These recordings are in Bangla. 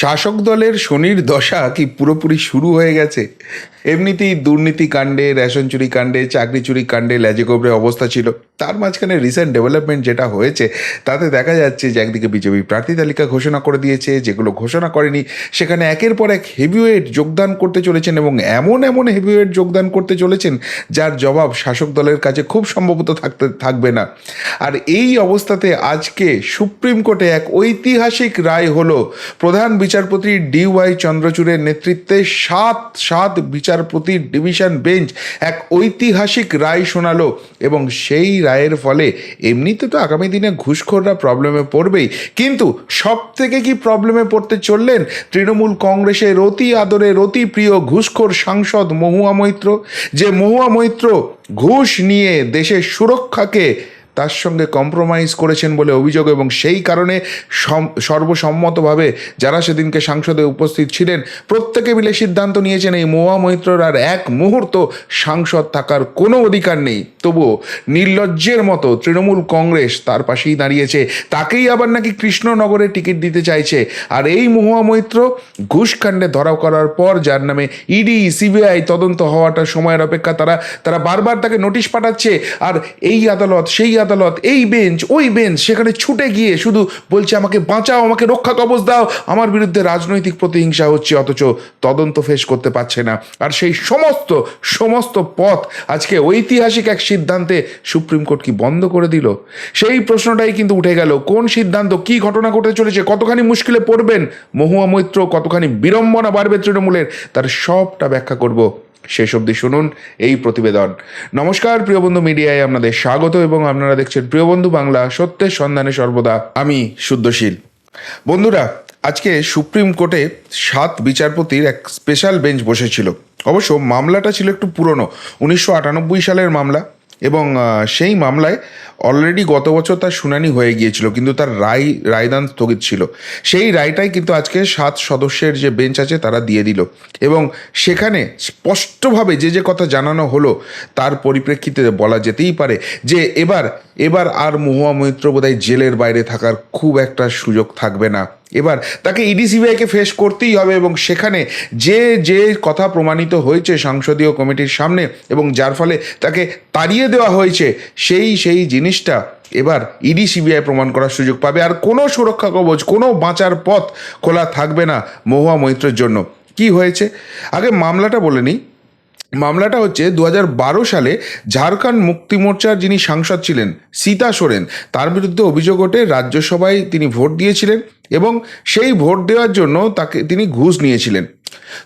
শাসক দলের শনির দশা কি পুরোপুরি শুরু হয়ে গেছে? এমনিতেই দুর্নীতি কাণ্ডে, রেশন চুরি কাণ্ডে, চাকরি চুরি কাণ্ডে ল্যাজেগোবরে অবস্থা ছিল। তার মাঝখানে রিসেন্ট ডেভেলপমেন্ট যেটা হয়েছে, তাতে দেখা যাচ্ছে যে একদিকে বিজেপি প্রার্থী তালিকা ঘোষণা করে দিয়েছে, যেগুলো ঘোষণা করেনি, সেখানে একের পর এক হেভিওয়েট যোগদান করতে চলেছেন এবং এমন এমন হেভিওয়েট যোগদান করতে চলেছেন, যার জবাব শাসক দলের কাছে খুব সম্ভবত থাকতে, থাকবে না। আর এই অবস্থাতে আজকে সুপ্রিম কোর্টে এক ঐতিহাসিক রায় হলো, প্রধান বিচারপতি ডি ওয়াই চন্দ্রচূড়ের নেতৃত্বে সাত সাত বিচারপতির ডিভিশন বেঞ্চ এক ঐতিহাসিক রায় শোনালো এবং সেই রায়ের ফলে এমনিতে তো আগামী দিনে ঘুষখোররা প্রবলেমে পড়বেই। কিন্তু সব থেকে কি প্রবলেমে পড়তে চললেন? তৃণমূল কংগ্রেসের অতি আদরের অতি প্রিয় ঘুষখোর সাংসদ মহুয়া মৈত্র, যে মহুয়া মৈত্র ঘুষ নিয়ে দেশের সুরক্ষাকে তার সঙ্গে কম্প্রোমাইজ করেছেন বলে অভিযোগ এবং সেই কারণে সম- সর্বসম্মতভাবে যারা সেদিনকে সাংসদে উপস্থিত ছিলেন, প্রত্যেকে মিলে সিদ্ধান্ত নিয়েছেন এই মোয়া মৈত্রর আর এক মুহূর্ত সাংসদ থাকার কোনো অধিকার নেই। তবুও নির্লজ্জের মতো তৃণমূল কংগ্রেস তার পাশেই দাঁড়িয়েছে। তাকেই আবার নাকি কৃষ্ণনগরে টিকিট দিতে চাইছে। আর এই মহুয়া মৈত্র ঘুষকাণ্ডে ধরা করার পর, যার নামে ইডি, সিবিআই তদন্ত হওয়াটা সময়ের অপেক্ষা, তারা তারা বারবার তাকে নোটিশ পাঠাচ্ছে। আর এই আদালত, সেই আদালত, এই বেঞ্চ ওই বেঞ্চ সেখানে ছুটে গিয়ে শুধু বলছে, আমাকে বাঁচাও, আমাকে রক্ষা কবচ দাও। আমার বিরুদ্ধে রাজনৈতিক প্রতিহিংসা হচ্ছে, অথচ তদন্ত ফেস করতে পারছে না। আর সেই সমস্ত সমস্ত পথ আজকে ঐতিহাসিক এক সিদ্ধান্তে সুপ্রিম কোর্ট কি বন্ধ করে দিল? সেই প্রশ্নটাই কিন্তু উঠে গেল। কোন সিদ্ধান্ত, কি ঘটনা ঘটে চলেছে, কতখানি মুশকিলে পড়বেন? মহুয়া মৈত্র, কতখানি বিড়ম্বনা বাড়বে তৃণমূলের? তার সবটা ব্যাখ্যা করব। শেষ অবধি শুনুন এই প্রতিবেদন। নমস্কার, প্রিয় বন্ধু মিডিয়ায় আপনাদের স্বাগত এবং আপনারা দেখছেন প্রিয় বন্ধু বাংলা, সত্যের সন্ধানে সর্বদা আমি শুদ্ধশীল। বন্ধুরা, আজকে সুপ্রিম কোর্টে সাত বিচারপতির এক স্পেশাল বেঞ্চ বসেছিল। অবশ্য মামলাটা ছিল একটু পুরনো, উনিশশো আটানব্বই সালের মামলা এবং সেই মামলায় অলরেডি গত বছর তার শুনানি হয়ে গিয়েছিল, কিন্তু তার রায়, রায়দান স্থগিত ছিল। সেই রায়টাই কিন্তু আজকে সাত সদস্যের যে বেঞ্চ আছে তারা দিয়ে দিল। এবং সেখানে স্পষ্টভাবে যে যে কথা জানানো হলো, তার পরিপ্রেক্ষিতে বলা যেতেই পারে যে এবার এবার আর মহুয়া মৈত্র বোধহয় জেলের বাইরে থাকার খুব একটা সুযোগ থাকবে না। এবার তাকে ইডি সিবিআইকে ফেস করতেই হবে এবং সেখানে যে যে কথা প্রমাণিত হয়েছে সংসদীয় কমিটির সামনে এবং যার ফলে তাকে তাড়িয়ে দেওয়া হয়েছে, সেই সেই জিনিসটা এবার ইডি সিবিআই প্রমাণ করার সুযোগ পাবে। আর কোনো সুরক্ষা কবচ, কোনো বাঁচার পথ খোলা থাকবে না মহুয়া মৈত্রের জন্য। কি হয়েছে? আগে মামলাটা বলে নিই। মামলাটা হচ্ছে দু হাজার বারো সালে ঝাড়খণ্ড মুক্তি মোর্চার যিনি সাংসদ ছিলেন, সীতা সোরেন, তার বিরুদ্ধে অভিযোগ ওঠে, রাজ্যসভায় তিনি ভোট দিয়েছিলেন এবং সেই ভোট দেওয়ার জন্য তাকে তিনি ঘুষ নিয়েছিলেন।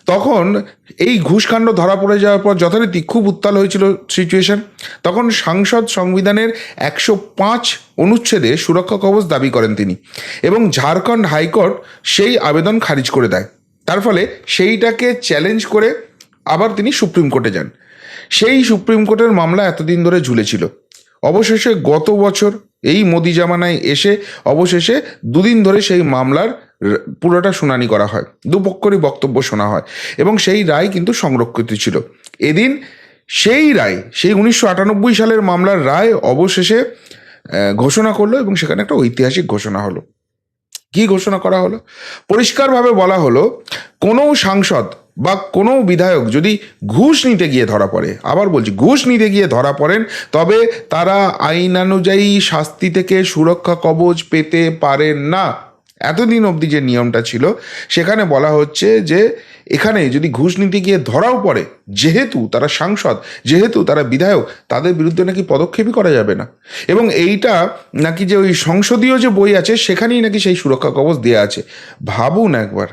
তখন এই ঘুষকাণ্ড ধরা পড়ে যাওয়ার পর যথারীতি খুব উত্তাল হয়েছিল সিচুয়েশন তখন সাংসদ সংবিধানের একশো পাঁচ অনুচ্ছেদে সুরক্ষা কবচ দাবি করেন তিনি এবং ঝাড়খণ্ড হাইকোর্ট সেই আবেদন খারিজ করে দেয়। তার ফলে সেইটাকে চ্যালেঞ্জ করে আবার তিনি সুপ্রিম কোর্টে যান। সেই সুপ্রিম কোর্টের মামলা এতদিন ধরে ঝুলেছিল। অবশেষে গত বছর এই মোদি জামানায় এসে অবশেষে দুদিন ধরে সেই মামলার পুরোটা শুনানি করা হয়। দুপক্ষরই বক্তব্য শোনা হয় এবং সেই রায় কিন্তু সংরক্ষিত ছিল। এদিন সেই রায়, সেই উনিশশো আটানব্বই সালের মামলার রায় অবশেষে ঘোষণা করল এবং সেখানে একটা ঐতিহাসিক ঘোষণা হলো। কি ঘোষণা করা হলো? পরিষ্কারভাবে বলা হলো, কোনো সাংসদ বা কোনো বিধায়ক যদি ঘুষ নিতে গিয়ে ধরা পড়ে, আবার বলছি ঘুষ নিতে গিয়ে ধরা পড়েন, তবে তারা আইনানুযায়ী শাস্তি থেকে সুরক্ষা কবচ পেতে পারেন না। এতদিন অবধি যে নিয়মটা ছিল, সেখানে বলা হচ্ছে যে এখানে যদি ঘুষ নিতে গিয়ে ধরাও পড়ে, যেহেতু তারা সাংসদ, যেহেতু তারা বিধায়ক, তাদের বিরুদ্ধে নাকি পদক্ষেপই করা যাবে না। এবং এইটা নাকি যে ওই সংসদীয় যে বই আছে, সেখানেই নাকি সেই সুরক্ষা কবচ দেওয়া আছে। ভাবুন একবার,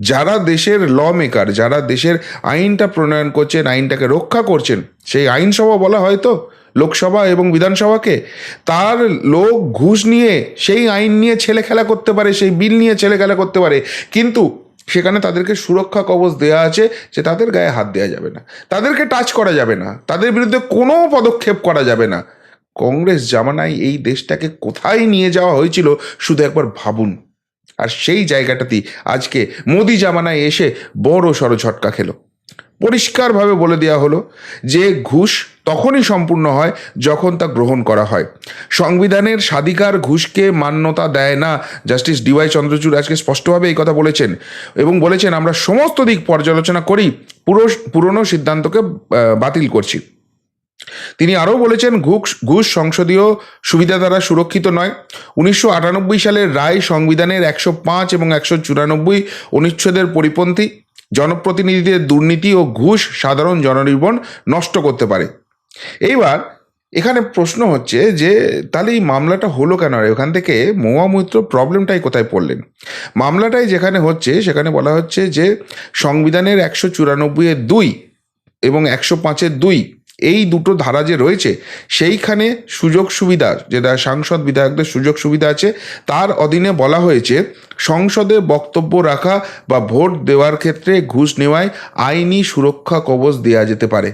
যারা দেশের ল মেকার যারা দেশের আইনটা প্রণয়ন করছেন, আইনটাকে রক্ষা করছেন, সেই আইনসভা বলা হয় তো? লোকসভা এবং বিধানসভাকে, তার লোক ঘুষ নিয়ে, সেই আইন নিয়ে ছেলে খেলা করতে পারে, সেই বিল নিয়ে ছেলে খেলা করতে পারে, কিন্তু সেখানে তাদেরকে সুরক্ষা কবচ দেওয়া আছে যে তাদের গায়ে হাত দেওয়া যাবে না। তাদেরকে টাচ করা যাবে না। তাদের বিরুদ্ধে কোনো পদক্ষেপ করা যাবে না। কংগ্রেস জামানায় এই দেশটাকে কোথায় নিয়ে যাওয়া হয়েছিল শুধু একবার ভাবুন। আর সেই জায়গাটাতেই আজকে মোদি জামানায় এসে বড় সড়ো ঝটকা খেলো। পরিষ্কারভাবে বলে দেওয়া হলো যে ঘুষ তখনই সম্পূর্ণ হয় যখন তা গ্রহণ করা হয়। সংবিধানের স্বাধিকার ঘুষকে মান্যতা দেয় না। জাস্টিস ডিওয়াই চন্দ্রচূড় আজকে স্পষ্টভাবে এই কথা বলেছেন এবং বলেছেন, আমরা সমস্ত দিক পর্যালোচনা করি, পুরো, পুরনো সিদ্ধান্তকে বাতিল করছি। তিনি আরও বলেছেন, ঘুষ ঘুষ সংসদীয় সুবিধা দ্বারা সুরক্ষিত নয়। উনিশশো সালের রায় সংবিধানের একশো পাঁচ এবং একশো চুরানব্বই অনুচ্ছেদের পরিপন্থী। জনপ্রতিনিধিদের দুর্নীতি ও ঘুষ সাধারণ জনজীবন নষ্ট করতে পারে। এইবার এখানে প্রশ্ন হচ্ছে যে, তাহলে এই মামলাটা হলো কেন? আর ওখান থেকে মহুয়া মৈত্র প্রবলেমটাই কোথায় পড়লেন? মামলাটাই যেখানে হচ্ছে, সেখানে বলা হচ্ছে যে, সংবিধানের একশো চুরানব্বইয়ের দুই এবং একশো পাঁচের দুই, এই দুটো ধারা যে রয়েছে, সেইখানে সুযোগ সুবিধা, যেটা সাংসদ বিধায়কদের সুযোগ সুবিধা আছে, তার অধীনে বলা হয়েছে, সংসদে বক্তব্য রাখা বা ভোট দেওয়ার ক্ষেত্রে ঘুষ নেওয়ায় আইনি সুরক্ষা কবচ দেওয়া যেতে পারে।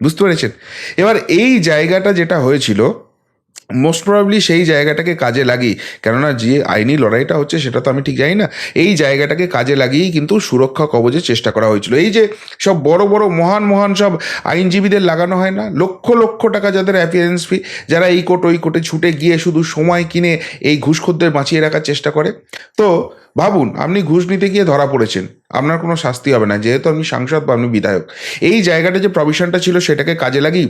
বুঝতে পেরেছেন? এবার এই জায়গাটা যেটা হয়েছিল মোস্ট প্রবাবলি সেই জায়গাটাকে কাজে লাগিয়ে, কেননা যে আইনি লড়াইটা হচ্ছে সেটা তো আমি ঠিক জানি না, এই জায়গাটাকে কাজে লাগিয়েই কিন্তু সুরক্ষা কবচের চেষ্টা করা হয়েছিল। এই যে সব বড় বড় মহান মহান সব আইনজীবীদের লাগানো হয় না, লক্ষ লক্ষ টাকা যাদের অ্যাপিয়ারেন্স ফি যারা এই কোর্ট ওই কোর্টে ছুটে গিয়ে শুধু সময় কিনে এই ঘুষখোরদের বাঁচিয়ে রাখার চেষ্টা করে। তো ভাবুন, আপনি ঘুষ নিতে গিয়ে ধরা পড়েছেন। আপনার কোনো শাস্তি হবে না, যেহেতু আপনি সাংসদ বা আপনি বিধায়ক। এই জায়গাটা যে প্রভিশনটা ছিল, সেটাকে কাজে লাগি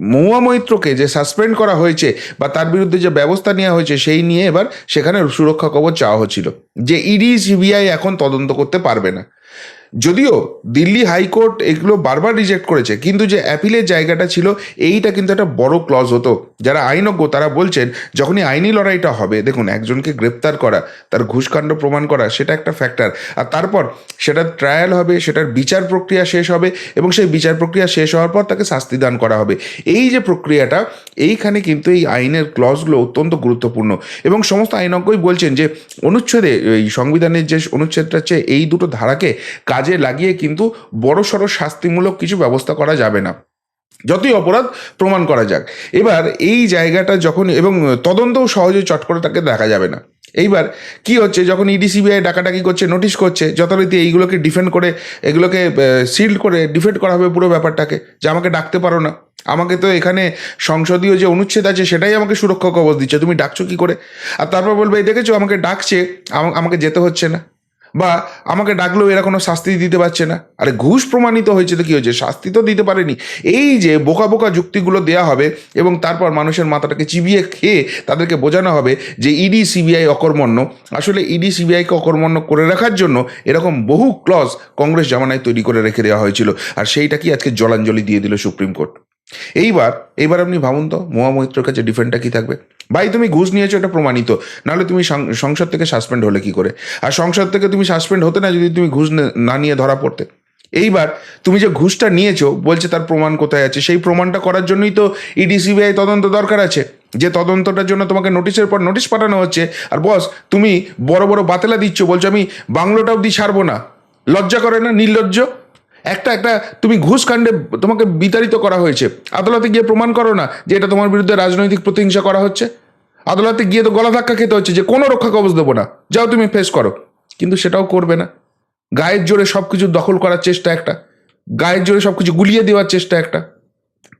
মৌয়া মৈত্রকে যে সাসপেন্ড করা হয়েছে বা তার বিরুদ্ধে যে ব্যবস্থা নেওয়া হয়েছে, সেই নিয়ে এবার সেখানে সুরক্ষা কবচ চাওয়া হচ্ছিল। যে ইডি, সিবিআই এখন তদন্ত করতে পারবে না। যদিও দিল্লি হাইকোর্ট এগুলো বারবার রিজেক্ট করেছে, কিন্তু যে অ্যাপিলের জায়গাটা ছিল, এইটা কিন্তু একটা বড় ক্লজ হতো। যারা আইনজ্ঞ, তারা বলছেন, যখনই আইনি লড়াইটা হবে, দেখুন, একজনকে গ্রেপ্তার করা, তার ঘুষকাণ্ড প্রমাণ করা, সেটা একটা ফ্যাক্টর আর তারপর সেটার ট্রায়াল হবে, সেটার বিচার প্রক্রিয়া শেষ হবে, এবং সেই বিচার প্রক্রিয়া শেষ হওয়ার পর তাকে শাস্তি দান করা হবে। এই যে প্রক্রিয়াটা, এইখানে কিন্তু এই আইনের ক্লজগুলো অত্যন্ত গুরুত্বপূর্ণ। এবং সমস্ত আইনজ্ঞই বলছেন যে, অনুচ্ছেদে, এই সংবিধানের যে অনুচ্ছেদটা হচ্ছে এই দুটো ধারাকে কাজে লাগিয়ে কিন্তু বড়সড় শাস্তিমূলক কিছু ব্যবস্থা করা যাবে না। যতই অপরাধ প্রমাণ করা যাক। এবার এই জায়গাটা যখন এবং তদন্তও সহজে চট করে তাকে দেখা যাবে না। এইবার কি হচ্ছে? যখন ইডি, সিবিআই ডাকাডাকি করছে, নোটিশ করছে, যথারীতি এইগুলোকে ডিফেন্ড করে, এগুলোকে সিল্ড করে ডিফেন্ড করা হবে পুরো ব্যাপারটাকে, যে আমাকে ডাকতে পারো না। আমাকে তো এখানে সংসদীয় যে অনুচ্ছেদ আছে, সেটাই আমাকে সুরক্ষা কবচ দিচ্ছে। তুমি ডাকছো কি করে? আর তারপর বলবে, এই দেখেছ, আমাকে ডাকছে আমাকে যেতে হচ্ছে না। বা আমাকে ডাকলেও এরা কোনো শাস্তি দিতে পারছে না। আরে ঘুষ প্রমাণিত হয়েছে তো কি হয়েছে? শাস্তি তো দিতে পারেনি। এই যে বোকা বোকা যুক্তিগুলো দেয়া হবে এবং তারপর মানুষের মাথাটাকে চিবিয়ে খেয়ে তাদেরকে বোঝানো হবে যে ইডি, সিবিআই অকর্মণ্য। আসলে ইডি, সিবিআইকে অকর্মণ্য করে রাখার জন্য এরকম বহু ক্লজ কংগ্রেস জামানায় তৈরি করে রেখে দেওয়া হয়েছিল। আর সেইটা কি আজকে জলাঞ্জলি দিয়ে দিল সুপ্রিম কোর্ট? এইবার এইবার আপনি ভাবুন তো মহা মৈত্রের কাছে ডিফেন্ডটা কি থাকবে? ভাই, তুমি ঘুষ নিয়েছো, এটা প্রমাণিত। নাহলে তুমি সংসদ থেকে সাসপেন্ড হলে কি করে? আর সংসদ থেকে তুমি সাসপেন্ড হতে না, যদি তুমি ঘুষ না নিয়ে ধরা পড়তে। এইবার তুমি যে ঘুষটা নিয়েছো, বলছে তার প্রমাণ কোথায় আছে? সেই প্রমাণটা করার জন্যই তো ইডি সিবিআই তদন্ত দরকার আছে। যে তদন্তটার জন্য তোমাকে নোটিশের পর নোটিশ পাঠানো হচ্ছে। আর বস, তুমি বড় বড় বাতেলা দিচ্ছ, বলছো আমি বাংলোটা অবধি ছাড়বো না। লজ্জা করে না? নির্লজ্জ? একটা একটা, তুমি ঘুষ কাণ্ডে তোমাকে বিতাড়িত করা হয়েছে। আদালতে গিয়ে প্রমাণ করো না যে এটা তোমার বিরুদ্ধে রাজনৈতিক প্রতিহিংসা করা হচ্ছে। আদালতে গিয়ে তো গলা ধাক্কা খেতে হচ্ছে যে কোনো রক্ষা কবচ দেবো না। যাও তুমি ফেস করো। কিন্তু সেটাও করবে না। গায়ের জোরে সব কিছু দখল করার চেষ্টা একটা। গায়ের জোরে সব কিছু গুলিয়ে দেওয়ার চেষ্টা একটা।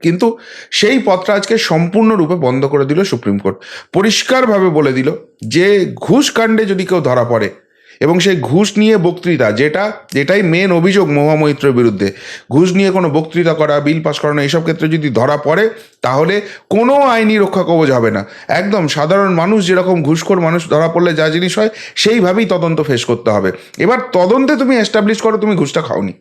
কিন্তু সেই পথটা আজকে সম্পূর্ণরূপে বন্ধ করে দিল সুপ্রিম কোর্ট। পরিষ্কারভাবে বলে দিল যে ঘুষ কাণ্ডে যদি কেউ ধরা পড়ে এবং সেই ঘুষ নিয়ে বক্তৃতা, যেটা, যেটাই মেন অভিযোগ মহামৈত্রের বিরুদ্ধে। ঘুষ নিয়ে কোনো বক্তৃতা করা, বিল পাস করানো, এইসব ক্ষেত্রে যদি ধরা পড়ে, তাহলে কোনো আইনি রক্ষা কবচ হবে না। একদম সাধারণ মানুষ, যেরকম ঘুষখোর মানুষ ধরা পড়লে যা জিনিস হয়, সেইভাবেই তদন্ত ফেস করতে হবে। এবার তদন্তে তুমি এস্টাবলিশ করো, তুমি ঘুষটা খাওনি।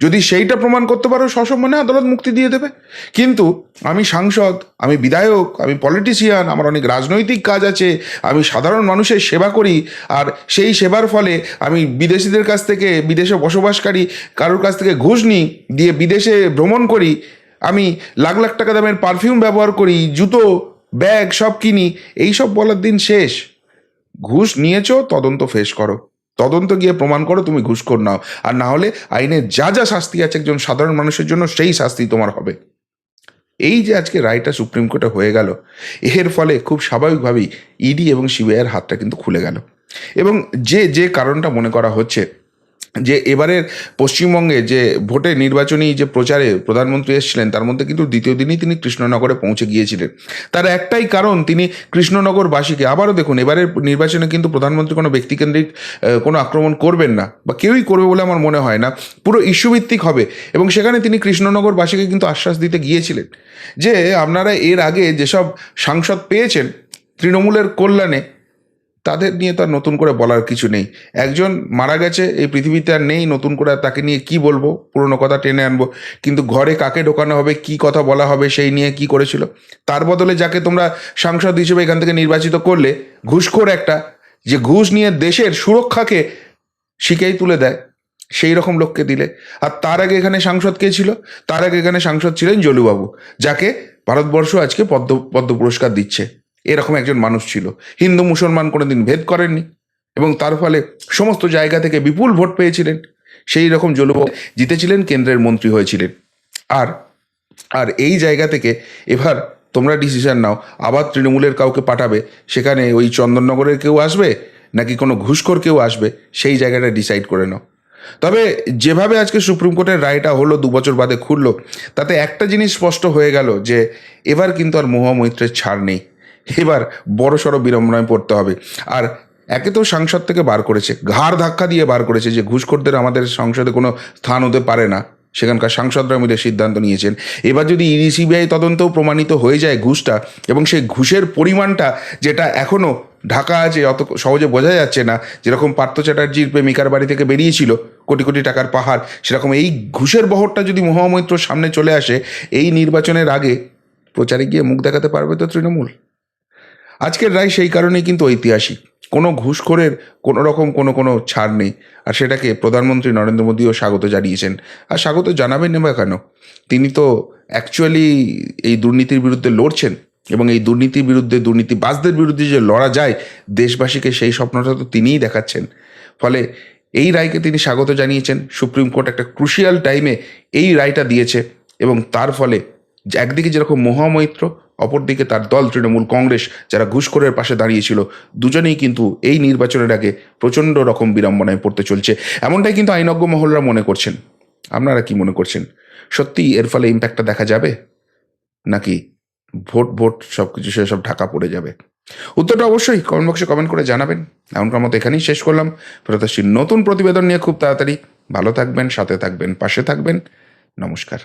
যদি সেইটা প্রমাণ করতে পারো, সসম্মানে আদালত মুক্তি দিয়ে দেবে। কিন্তু আমি সাংসদ, আমি বিধায়ক, আমি পলিটিশিয়ান আমার অনেক রাজনৈতিক কাজ আছে, আমি সাধারণ মানুষের সেবা করি, আর সেই সেবার ফলে আমি বিদেশিদের কাছ থেকে, বিদেশে বসবাসকারী কারোর কাছ থেকে ঘুষ নিই, দিয়ে বিদেশে ভ্রমণ করি, আমি লাখ লাখ টাকা দামের পারফিউম ব্যবহার করি, জুতো ব্যাগ সব কিনি, এইসব বলার দিন শেষ। ঘুষ নিয়েছ, তদন্ত ফেস করো। তদন্ত গিয়ে প্রমাণ করো, তুমি ঘুষখোর নাও। আর না হলে আইনে যা যা শাস্তি আছে একজন সাধারণ মানুষের জন্য সেই শাস্তি তোমার হবে। এই যে আজকে রায়টা সুপ্রিম কোর্টে হয়ে গেল, এর ফলে খুব স্বাভাবিকভাবেই ইডি এবং সিবিআইয়ের হাতটা কিন্তু খুলে গেল। এবং যে যে কারণটা মনে করা হচ্ছে যে এবারের পশ্চিমবঙ্গে যে ভোটে নির্বাচনী যে প্রচারে প্রধানমন্ত্রী এসেছিলেন, তার মধ্যে কিন্তু দ্বিতীয় দিনই তিনি কৃষ্ণনগরে পৌঁছে গিয়েছিলেন। তার একটাই কারণ, তিনি কৃষ্ণনগরবাসীকে। আবারও দেখুন, এবারের নির্বাচনে কিন্তু প্রধানমন্ত্রী কোনো ব্যক্তিকেন্দ্রিক কোনো আক্রমণ করবেন না, বা কেউই করবে বলে আমার মনে হয় না। পুরো ইস্যুভিত্তিক হবে। এবং সেখানে তিনি কৃষ্ণনগরবাসীকে কিন্তু আশ্বাস দিতে গিয়েছিলেন যে, আপনারা এর আগে যেসব সাংসদ পেয়েছেন, তৃণমূলের কল্যাণে তাদের নিয়ে তো আর নতুন করে বলার কিছু নেই। একজন মারা গেছে, এই পৃথিবীতে আর নেই নতুন করে তাকে নিয়ে কি বলব? পুরনো কথা টেনে আনব। কিন্তু ঘরে কাকে ঢোকানো হবে, কি কথা বলা হবে, সেই নিয়ে কি করেছিল? তার বদলে যাকে তোমরা সাংসদ হিসেবে এখান থেকে নির্বাচিত করলে, ঘুষখোর একটা, যে ঘুষ নিয়ে দেশের সুরক্ষাকে শিখেই তুলে দেয়, সেই রকম লোককে দিলে। আর তার আগে এখানে সাংসদ কে ছিল? তার আগে এখানে সাংসদ ছিলেন জলুবাবু, যাকে ভারতবর্ষ আজকে পদ্ম পদ্ম পুরস্কার দিচ্ছে। এরকম একজন মানুষ ছিল। হিন্দু মুসলমান কোনোদিন ভেদ করেননি এবং তার ফলে সমস্ত জায়গা থেকে বিপুল ভোট পেয়েছিলেন। সেই রকম জলবায়ু জিতেছিলেন কেন্দ্রের মন্ত্রী হয়েছিলেন। আর আর এই জায়গা থেকে এবার তোমরা ডিসিশন নাও, আবার তৃণমূলের কাউকে পাঠাবে, সেখানে ওই চন্দননগরের কেউ আসবে নাকি কোনো ঘুষখোর কেউ আসবে, সেই জায়গাটা ডিসাইড করে নাও। তবে যেভাবে আজকে সুপ্রিম কোর্টের রায়টা হলো, দু বছর বাদে খুললো, তাতে একটা জিনিস স্পষ্ট হয়ে গেল যে, এবার কিন্তু আর মহামৈত্রের ছাড় নেই। এবার বড় সড়ো বিড়ম্বনায় পড়তে হবে। আর একে তো সাংসদ থেকে বার করেছে। ঘাড় ধাক্কা দিয়ে বার করেছে যে ঘুষখোরদের আমাদের সংসদে কোনো স্থান হতে পারে না। সেখানকার সাংসদরা মিলে সিদ্ধান্ত নিয়েছেন। এবার যদি ইডি সিবিআই তদন্তও প্রমাণিত হয়ে যায় ঘুষটা এবং সেই ঘুষের পরিমাণটা যেটা এখনও ঢাকা আছে অত সহজে বোঝা যাচ্ছে না, যেরকম পার্থ চ্যাটার্জির প্রেমিকার বাড়ি থেকে বেরিয়েছিল কোটি কোটি টাকার পাহাড়, সেরকম এই ঘুষের বহরটা যদি মহামৈত্র সামনে চলে আসে, এই নির্বাচনের আগে প্রচারে গিয়ে মুখ দেখাতে পারবে তো তৃণমূল। আজকের রায় সেই কারণেই কিন্তু ঐতিহাসিক। কোনো ঘুষখোরের কোনো রকম কোনো কোনো ছাড় নেই। আর সেটাকে প্রধানমন্ত্রী নরেন্দ্র মোদীও স্বাগত জানিয়েছেন। আর স্বাগত জানাবেন না কেন? তিনি তো অ্যাকচুয়ালি এই দুর্নীতির বিরুদ্ধে লড়ছেন এবং এই দুর্নীতির বিরুদ্ধে, দুর্নীতিবাজদের বিরুদ্ধে যে লড়া যায়, দেশবাসীকে সেই স্বপ্নটা তো তিনিই দেখাচ্ছেন। ফলে এই রায়কে তিনি স্বাগত জানিয়েছেন। সুপ্রিম কোর্ট একটা ক্রুশিয়াল টাইমে এই রায়টা দিয়েছে এবং তার ফলে একদিকে যেরকম মহামৈত্র অপরদিকে তার দল, তৃণমূল কংগ্রেস, যারা ঘুষখোরের পাশে দাঁড়িয়েছিল, দুজনেই কিন্তু এই নির্বাচনের আগে প্রচণ্ড রকম বিড়ম্বনায় পড়তে চলছে। এমনটাই কিন্তু আইনজ্ঞ মহলরা মনে করছেন। আপনারা কি মনে করছেন? সত্যি এর ফলে ইম্প্যাক্টটা দেখা যাবে? নাকি ভোট ভোট সব কিছু সেসব ঢাকা পড়ে যাবে? উত্তরটা অবশ্যই কমেন্ট বক্সে কমেন্ট করে জানাবেন। এমনকার মতো এখানেই শেষ করলাম। ফেরত আসছি নতুন প্রতিবেদন নিয়ে খুব তাড়াতাড়ি। ভালো থাকবেন, সাথে থাকবেন, পাশে থাকবেন। নমস্কার।